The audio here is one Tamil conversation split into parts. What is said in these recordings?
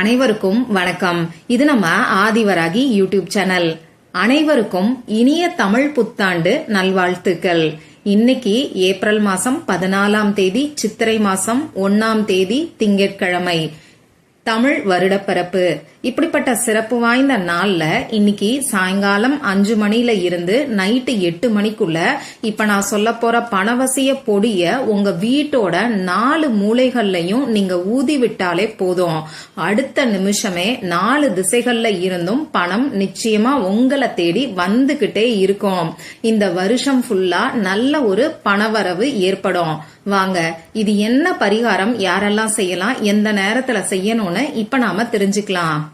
அனைவருக்கும் வணக்கம். இது நம்ம ஆதிவராகி யூடியூப் சேனல். அனைவருக்கும் இனிய தமிழ் புத்தாண்டு நல்வாழ்த்துக்கள். இன்னைக்கு ஏப்ரல் மாசம் பதினாலாம் தேதி சித்திரை மாசம் ஒன்னாம் தேதி திங்கட்கிழமை. தமிழ் வருடப்பரப்பு இப்படிப்பட்ட சிறப்பு வாய்ந்த நாள்ல இன்னைக்கு சாயங்காலம் அஞ்சு மணில இருந்து நைட்டு எட்டு மணிக்குள்ள இப்ப நான் சொல்ல போற பணவசிய பொடிய உங்க வீட்டோட நாலு மூலைகள்லயும் நீங்க ஊதி விட்டாலே போதும். அடுத்த நிமிஷமே நாலு திசைகள்ல இருந்தும் பணம் நிச்சயமா உங்களை தேடி வந்துகிட்டே இருக்கும். இந்த வருஷம் ஃபுல்லா நல்ல ஒரு பணவரவு ஏற்படும். வாங்க இது என்ன பரிகாரம்? யாரெல்லாம் செய்யலாம்? எந்த நேரத்துல செய்யணும்னு இப்ப நாம தெரிஞ்சுக்கலாம்.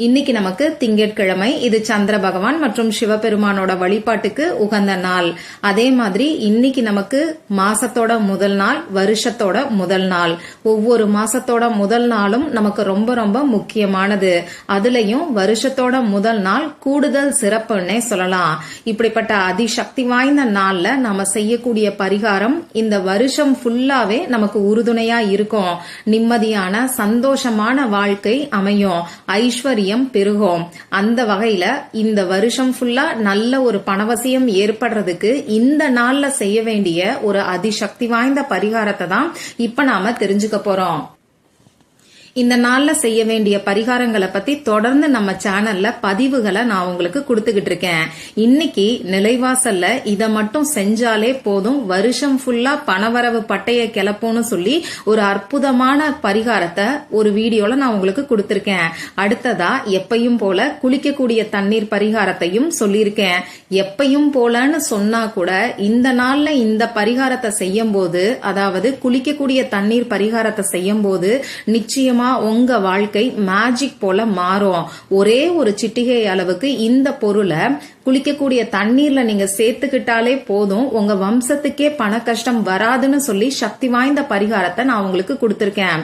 இன்னைக்கு நமக்கு திங்கட்கிழமை. இது சந்திர பகவான் மற்றும் சிவபெருமானோட வழிபாட்டுக்கு உகந்த நாள். அதே மாதிரி இன்னைக்கு நமக்கு மாசத்தோட முதல் நாள் வருஷத்தோட முதல் நாள். ஒவ்வொரு மாசத்தோட முதல் நாளும் நமக்கு ரொம்ப ரொம்ப முக்கியமானது. அதுலயும் வருஷத்தோட முதல் நாள் கூடுதல் சிறப்புன்னே சொல்லலாம். இப்படிப்பட்ட அதிசக்தி வாய்ந்த நாள்ல நாம செய்யக்கூடிய பரிகாரம் இந்த வருஷம் ஃபுல்லாவே நமக்கு உறுதுணையா இருக்கும். நிம்மதியான சந்தோஷமான வாழ்க்கை அமையும். ஐஸ்வர்யம் பணவசியம் பெருகும். அந்த வகையில இந்த வருஷம் ஃபுல்லா நல்ல ஒரு பணவசியம் ஏற்படுறதுக்கு இந்த நாள்ல செய்ய வேண்டிய ஒரு அதிசக்தி வாய்ந்த பரிகாரத்தை தான் இப்ப நாம தெரிஞ்சுக்க போறோம். இந்த நாள்ல செய்ய வேண்டிய பரிகாரங்களை பத்தி தொடர்ந்து நம்ம சேனல்ல பதிவுகளை நான் உங்களுக்கு கொடுத்துக்கிட்டு இருக்கேன். இன்னைக்கு நிலைவாசல்ல இதை மட்டும் செஞ்சாலே போதும். வருஷம் ஃபுல்லா பணவரவு பட்டைய கிளப்போம்னு சொல்லி ஒரு அற்புதமான பரிகாரத்தை ஒரு வீடியோல நான் உங்களுக்கு கொடுத்திருக்கேன். அடுத்ததா எப்பையும் போல குளிக்கக்கூடிய தண்ணீர் பரிகாரத்தையும் சொல்லியிருக்கேன். எப்பையும் போலன்னு சொன்னா கூட இந்த நாள்ல இந்த பரிகாரத்தை செய்யும் போது அதாவது குளிக்கக்கூடிய தண்ணீர் பரிகாரத்தை செய்யும் போது நிச்சயமா உங்க வாழ்க்கை மேஜிக் போல மாறும். ஒரே ஒரு சிட்டிகை அளவுக்கு இந்த பொருளை குளிக்கக்கூடிய தண்ணீர்ல நீங்க சேர்த்துக்கிட்டாலே போதும். உங்க வம்சத்துக்கே பண கஷ்டம் வராதுன்னு சொல்லி சக்தி வாய்ந்த பரிகாரத்தை நான் உங்களுக்கு கொடுத்திருக்கேன்.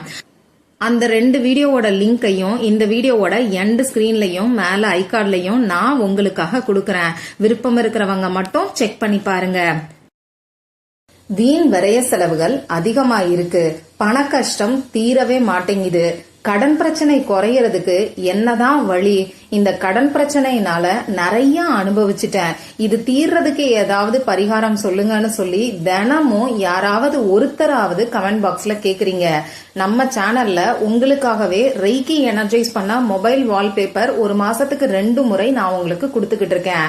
அந்த ரெண்டு வீடியோவோட லிங்கையும் இந்த வீடியோவோட எண்ட் ஸ்கிரீன்லயும் மேல ஐகார்ட்லயும் நான் உங்களுக்காக கொடுக்கறேன். விருப்பம் இருக்கிறவங்க மட்டும் செக் பண்ணி பாருங்க. வீண் விரைய செலவுகள் அதிகமா இருக்கு பண கஷ்டம் தீரவே மாட்டேங்குது. கடன் பிரச்சனை குறையறதுக்கு என்னதான் வழி? இந்த கடன் பிரச்சனையினால நிறைய அனுபவிச்சிட்டேன். இது தீர்றதுக்கு ஏதாவது பரிகாரம் சொல்லுங்கன்னு சொல்லி தினமும் யாராவது ஒருத்தராவது கமெண்ட் பாக்ஸ்ல கேக்குறீங்க. நம்ம சேனல்ல உங்களுக்காகவே ரெய்கி எனர்ஜைஸ் பண்ண மொபைல் வால்பேப்பர் ஒரு மாசத்துக்கு ரெண்டு முறை நான் உங்களுக்கு கொடுத்துக்கிட்டு இருக்கேன்.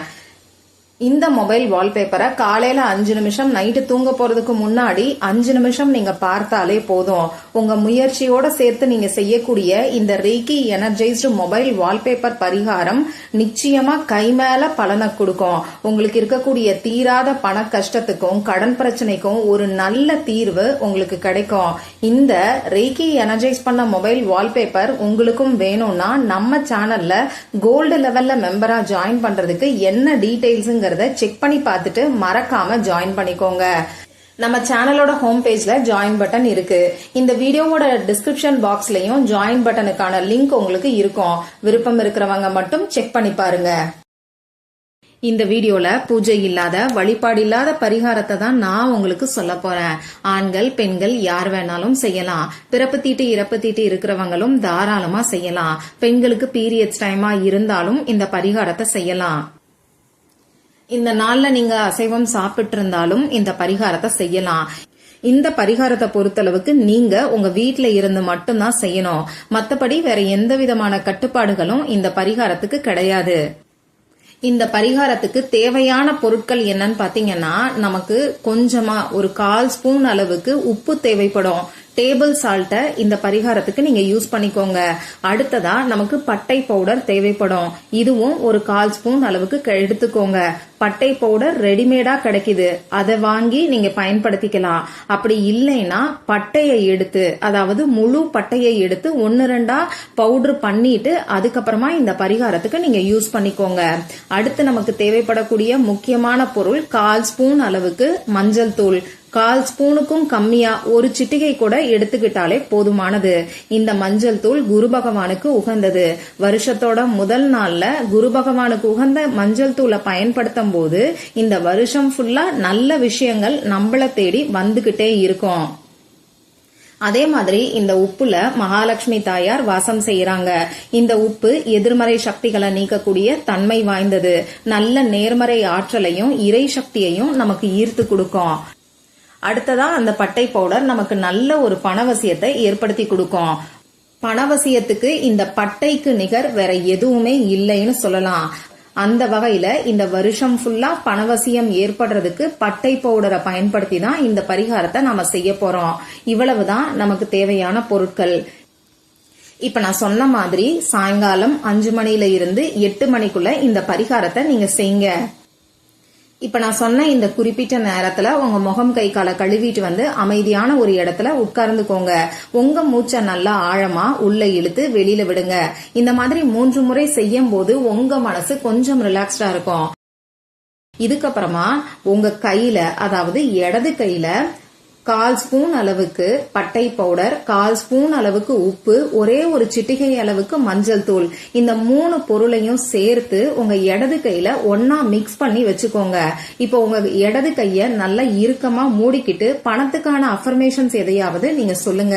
இந்த மொபைல் வால்பேப்பரை காலையில அஞ்சு நிமிஷம் நைட்டு தூங்க போறதுக்கு முன்னாடி அஞ்சு நிமிஷம் நீங்க பார்த்தாலே போதும். உங்க முயற்சியோட சேர்த்து நீங்க செய்யக்கூடிய இந்த ரேக்கி எனர்ஜைஸ்டு மொபைல் வால்பேப்பர் பரிகாரம் நிச்சயமா கை மேல பலனை கொடுக்கும். உங்களுக்கு இருக்கக்கூடிய தீராத பண கஷ்டத்துக்கும் கடன் பிரச்சனைக்கும் ஒரு நல்ல தீர்வு உங்களுக்கு கிடைக்கும். இந்த ரேக்கி எனர்ஜைஸ் பண்ண மொபைல் வால்பேப்பர் உங்களுக்கும் வேணும்னா நம்ம சேனல்ல கோல்டு லெவல்ல மெம்பரா ஜாயின் பண்றதுக்கு என்ன டீடைல்ஸுங்க அப்படிங்கறத செக் பண்ணி பார்த்துட்டு மறக்காம ஜாயின் பண்ணிக்கோங்க. நம்ம சேனலோட ஹோம் பேஜ்ல ஜாயின் பட்டன் இருக்கு. இந்த வீடியோவோட டிஸ்கிரிப்ஷன் பாக்ஸ்லயும் ஜாயின் பட்டனுக்கான லிங்க் உங்களுக்கு இருக்கும். விருப்பம் இருக்கிறவங்க மட்டும் செக் பண்ணி பாருங்க. இந்த வீடியோல பூஜை இல்லாத வழிபாடு இல்லாத பரிகாரத்தை தான் நான் உங்களுக்கு சொல்ல போறேன். ஆண்கள் பெண்கள் யார் வேணாலும் செய்யலாம். பிறப்பு தீட்டு இறப்பு தீட்டு இருக்கிறவங்களும் தாராளமா செய்யலாம். பெண்களுக்கு பீரியட்ஸ் டைமா இருந்தாலும் இந்த பரிகாரத்தை செய்யலாம். இந்த நாள்ல நீங்க அசைவம் சாப்பிட்டு இருந்தாலும் இந்த பரிகாரத்தை செய்யலாம். இந்த பரிகாரத்தை பொறுத்தளவுக்கு நீங்க உங்க வீட்டுல இருந்து மட்டும்தான் செய்யணும். மத்தபடி வேற எந்த விதமான கட்டுப்பாடுகளும் இந்த பரிகாரத்துக்கு கிடையாது. இந்த பரிகாரத்துக்கு தேவையான பொருட்கள் என்னன்னு பாத்தீங்கன்னா நமக்கு கொஞ்சமா ஒரு கால் ஸ்பூன் அளவுக்கு உப்பு தேவைப்படும். டேபிள் சால்ட்டை இந்த பரிகாரத்துக்கு நீங்க யூஸ் பண்ணிக்கோங்க. அடுத்ததா நமக்கு பட்டை பவுடர் தேவைப்படும். இதுவும் ஒரு கால் ஸ்பூன் அளவுக்கு எடுத்துக்கோங்க. பட்டை பவுடர் ரெடிமேடா கிடைக்குது. அதை வாங்கி நீங்க பயன்படுத்திக்கலாம். அப்படி இல்லைன்னா பட்டையை எடுத்து அதாவது முழு பட்டையை எடுத்து ஒன்னு ரெண்டா பவுடர் பண்ணிட்டு அதுக்கப்புறமா இந்த பரிகாரத்துக்கு நீங்க யூஸ் பண்ணிக்கோங்க. அடுத்து நமக்கு தேவைப்படக்கூடிய முக்கியமான பொருள் கால் ஸ்பூன் அளவுக்கு மஞ்சள் தூள். கால் ஸ்பூனுக்கும் கம்மியா ஒரு சிட்டிகை கூட எடுத்துக்கிட்டாலே போதுமானது. இந்த மஞ்சள் தூள் குரு பகவானுக்கு உகந்தது. வருஷத்தோட முதல் நாள்ல குரு பகவானுக்கு உகந்த மஞ்சள் தூளை பயன்படுத்தும் போது இந்த வருஷம் ஃபுல்லா நல்ல விஷயங்கள் நம்மள தேடி வந்துகிட்டே இருக்கும். அதே மாதிரி இந்த உப்புல மகாலட்சுமி தாயார் வாசம் செய்யறாங்க இந்த உப்பு எதிர்மறை சக்திகளை நீக்கக்கூடிய தன்மை வாய்ந்தது. நல்ல நேர்மறை ஆற்றலையும் இறை சக்தியையும் நமக்கு ஈர்த்து கொடுக்கும். அடுத்ததா அந்த பட்டை பவுடர் நமக்கு நல்ல ஒரு பணவசியத்தை ஏற்படுத்தி கொடுக்கும். பணவசியத்துக்கு இந்த பட்டைக்கு நிகர் வேற எதுவுமே இல்லைன்னு சொல்லலாம். அந்த வகையில இந்த வருஷம் ஃபுல்லா பணவசியம் ஏற்படுறதுக்கு பட்டை பவுடரை பயன்படுத்தி தான் இந்த பரிகாரத்தை நாம செய்ய போறோம். இவ்வளவுதான் நமக்கு தேவையான பொருட்கள். இப்ப நான் சொன்ன மாதிரி சாயங்காலம் அஞ்சு மணில இருந்து எட்டு மணிக்குள்ள இந்த பரிகாரத்தை நீங்க செய்யுங்க. இப்ப நான் சொன்ன இந்த குறிப்பிட்ட நேரத்துல உங்க முகம் கை காலை கழுவிட்டு வந்து அமைதியான ஒரு இடத்துல உட்கார்ந்துக்கோங்க. உங்க மூச்சை நல்லா ஆழமா உள்ள இழுத்து வெளியில விடுங்க. இந்த மாதிரி மூன்று முறை செய்யும் போது உங்க மனசு கொஞ்சம் ரிலாக்ஸ்டா இருக்கும். இதுக்கப்புறமா உங்க கையில அதாவது இடது கையில கால் ஸ்பூன் அளவுக்கு பட்டை பவுடர் கால் ஸ்பூன் அளவுக்கு உப்பு ஒரே ஒரு சிட்டிகை அளவுக்கு மஞ்சள் தூள். இந்த மூணு பொருளையும் சேர்த்து உங்க இடது கையில ஒன்னா மிக்ஸ் பண்ணி வச்சுக்கோங்க. இப்போ உங்க இடது கைய நல்லா இறுக்கமா மூடிக்கிட்டு பணத்துக்கான அஃபர்மேஷன்ஸ் எதையாவது நீங்க சொல்லுங்க.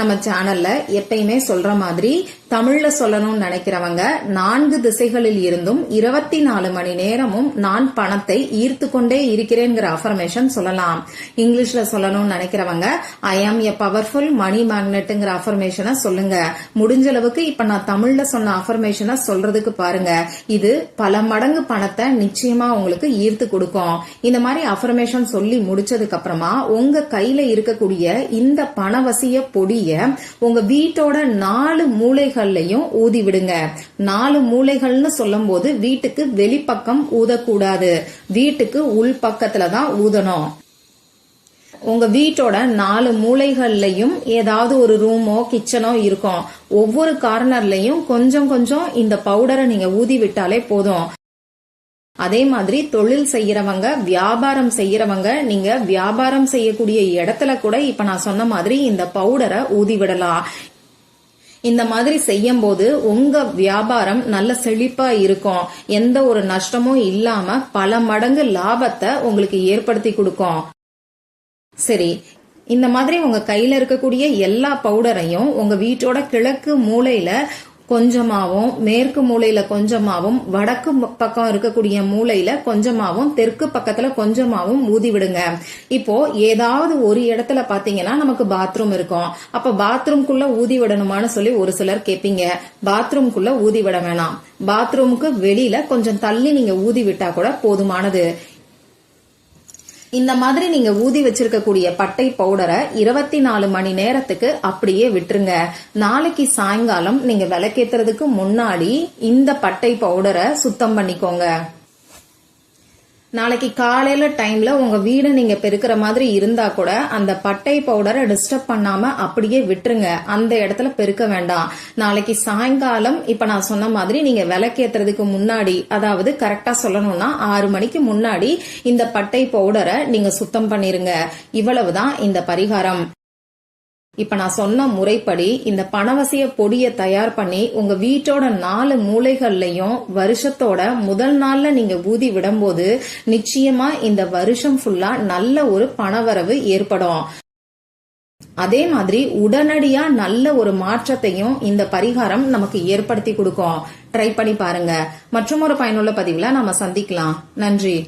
நம்ம சேனல்ல எப்பயுமே சொல்ற மாதிரி தமிழ்ல சொல்லணும்னு நினைக்கிறவங்க நான்கு திசைகளில் இருந்தும் இருபத்தி நாலு மணி நேரமும் நான் பணத்தை ஈர்த்து கொண்டே இருக்கிறேங்கிற அஃபர்மேஷன் சொல்லலாம். இங்கிலீஷ்ல சொல்லணும்னு நினைக்கிறவங்க ஐ ஆம் எ பவர்ஃபுல் மணி மேக்னெட்டுங்கிற அஃபர்மேஷனை சொல்லுங்க. முடிஞ்ச அளவுக்கு இப்ப நான் தமிழ்ல சொன்ன அஃபர்மேஷனை சொல்றதுக்கு பாருங்க. இது பல மடங்கு பணத்தை நிச்சயமா உங்களுக்கு ஈர்த்து கொடுக்கும். இந்த மாதிரி அஃபர்மேஷன் சொல்லி முடிச்சதுக்கு அப்புறமா உங்க கையில இருக்கக்கூடிய இந்த பணவசிய பொடிய உங்க வீட்டோட நாலு மூலைகள்லயும் ஊதி விடுங்க நாலு மூலைகள்னு சொல்லும் போது வீட்டுக்கு வெளிப்பக்கம் ஊதக்கூடாது. வீட்டுக்கு உள் பக்கத்துல தான் ஊதணும். உங்க வீட்டோட நாலு மூலைகள்லயும் ஏதாவது ஒரு ரூமோ கிச்சனோ இருக்கும். ஒவ்வொரு கார்னர்லயும் கொஞ்சம் கொஞ்சம் இந்த பவுடரை நீங்க ஊதி விட்டாலே போதும். அதே மாதிரி தொழில் செய்யறவங்க வியாபாரம் செய்யறவங்க நீங்க வியாபாரம் செய்யக்கூடிய இடத்துல கூட இப்ப நான் சொன்ன மாதிரி இந்த பவுடரை ஊதி விடலாம் இந்த மாதிரி செய்யும் போது உங்க வியாபாரம் நல்ல செழிப்பா இருக்கும். எந்த ஒரு நஷ்டமும் இல்லாம பல மடங்கு லாபத்தை உங்களுக்கு ஏற்படுத்தி கொடுக்கும். சரி இந்த மாதிரி உங்க கையில இருக்கக்கூடிய எல்லா பவுடரையும் உங்க வீட்டோட கிழக்கு மூலையில கொஞ்சமாவும் மேற்கு மூலையில கொஞ்சமாவும் வடக்கு பக்கம் இருக்கக்கூடிய மூலையில கொஞ்சமாவும் தெற்கு பக்கத்துல கொஞ்சமாவும் ஊதி விடுங்க. இப்போ ஏதாவது ஒரு இடத்துல பாத்தீங்கன்னா நமக்கு பாத்ரூம் இருக்கும். அப்ப பாத்ரூம்குள்ள ஊதி விடணுமான்னு சொல்லி ஒரு சிலர் கேப்பீங்க. பாத்ரூம்குள்ள ஊதி விட வேணாம். பாத்ரூமுக்கு வெளியில கொஞ்சம் தள்ளி நீங்க ஊதி விட்டா கூட போதுமானது. இந்த மாதிரி நீங்க ஊதி வச்சிருக்கக்கூடிய பட்டை பவுடரை இருபத்தி நாலு மணி நேரத்துக்கு அப்படியே விட்டுருங்க. நாளைக்கு சாயங்காலம் நீங்க விளக்கேத்துறதுக்கு முன்னாடி இந்த பட்டை பவுடரை சுத்தம் பண்ணிக்கோங்க. நாளைக்கு காலையில டைம்ல உங்க வீடு நீங்க பெருக்கிற மாதிரி இருந்தா கூட அந்த பட்டை பவுடரை டிஸ்டர்ப் பண்ணாம அப்படியே விட்டுருங்க. அந்த இடத்துல பெருக்க வேண்டாம். நாளைக்கு சாயங்காலம் இப்ப நான் சொன்ன மாதிரி நீங்க விளக்கேத்துறதுக்கு முன்னாடி அதாவது கரெக்டா சொல்லணும்னா ஆறு மணிக்கு முன்னாடி இந்த பட்டை பவுடரை நீங்க சுத்தம் பண்ணிருங்க. இவ்வளவுதான் இந்த பரிகாரம். இப்ப நான் சொன்ன முறைப்படி இந்த பணவசிய பொடியை தயார் பண்ணி உங்க வீட்டோட நாலு மூலைகள்லயும் வருஷத்தோட முதல் நாள்ல நீங்க ஊதி விடும்போது நிச்சயமா இந்த வருஷம் ஃபுல்லா நல்ல ஒரு பணவரவு ஏற்படும். அதே மாதிரி உடனடியா நல்ல ஒரு மாற்றத்தையும் இந்த பரிகாரம் நமக்கு ஏற்படுத்தி கொடுக்கும். ட்ரை பண்ணி பாருங்க. மற்றும் ஒரு பயனுள்ள பதிவுல நாம சந்திக்கலாம். நன்றி.